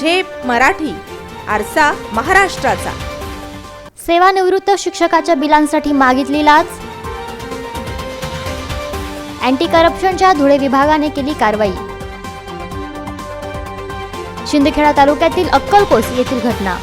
झेप मराठी आरसा महाराष्ट्राचा. सेवानिवृत्त शिक्षकाच्या बिलांसाठी मागितली लाच. अँटी करप्शनच्या धुळे विभागाने केली कारवाई. शिंदखेडा तालुक्यातील अक्कलकोस येथील घटना.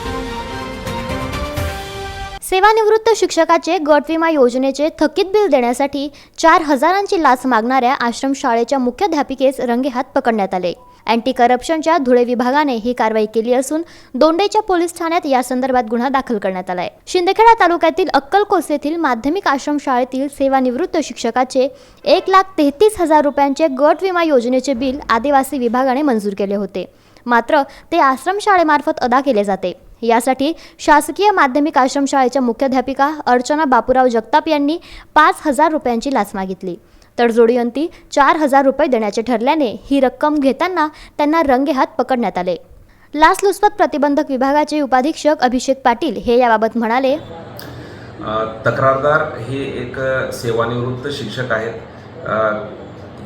सेवानिवृत्त शिक्षकाचे गट विमा योजनेचे थकीत बिल देण्यासाठी चार हजारांची लाच मागणाऱ्या आश्रमशाळेच्या मुख्याध्यापिकेस रंगेहात पकडण्यात आले. अँटी करप्शनच्या धुळे विभागाने ही कारवाई केली असून दोंडेच्या पोलीस ठाण्यात या संदर्भात गुन्हा दाखल करण्यात आलाय. शिंदखेडा तालुक्यातील अक्कलकोस येथील माध्यमिक आश्रमशाळेतील सेवानिवृत्त शिक्षकाचे एक लाख तेहतीस हजार रुपयांचे गट विमा योजनेचे बिल आदिवासी विभागाने मंजूर केले होते. मात्र ते आश्रमशाळेमार्फत अदा केले जाते. यासाठी शासकीय माध्यमिक आश्रमशाळेच्या मुख्याध्यापिका अर्चना बापूराव जगताप यांनी पाच हजार रुपयांची लाच मागितली. तर जोडीअंती चार हजार रुपये देण्याचे ठरल्याने ही रक्कम घेताना त्यांना रंगेहात पकडण्यात आले. लाचलुचपत प्रतिबंधक विभागाचे उपाधीक्षक अभिषेक पाटील हे याबाबत म्हणाले तक्रारदार हे एक सेवानिवृत्त शिक्षक आहेत.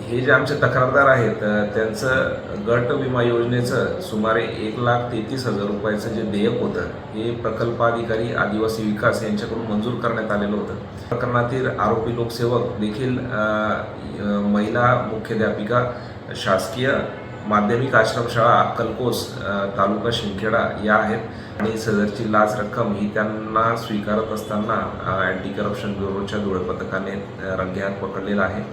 हे जे आमचे तक्रारदार आहेत त्यांचं गट विमा योजनेचं सुमारे एक लाख तेहतीस हजार रुपयाचं जे देयक होतं हे प्रकल्पाधिकारी आदिवासी विकास यांच्याकडून मंजूर करण्यात आलेलं होतं. प्रकरणातील आरोपी लोकसेवक देखील महिला मुख्याध्यापिका शासकीय माध्यमिक आश्रमशाळा अक्कलकोस तालुका शिंदखेडा या आहेत आणि सदरची लाच रक्कम ही त्यांना स्वीकारत असताना अँटी करप्शन ब्युरोच्या धुळे पथकाने रंगेहात पकडलेला आहे.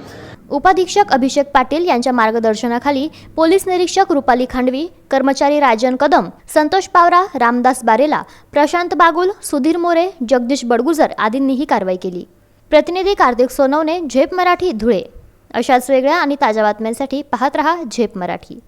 उपाधीक्षक अभिषेक पाटील यांच्या मार्गदर्शनाखाली पोलीस निरीक्षक रुपाली खांडवी कर्मचारी राजन कदम संतोष पावरा रामदास बारेला प्रशांत बागुल सुधीर मोरे जगदीश बडगुजर आदींनी ही कारवाई केली. प्रतिनिधी कार्तिक सोनवणे झेप मराठी धुळे. अशाच वेगळ्या आणि ताज्या बातम्यांसाठी पाहत रहा झेप मराठी.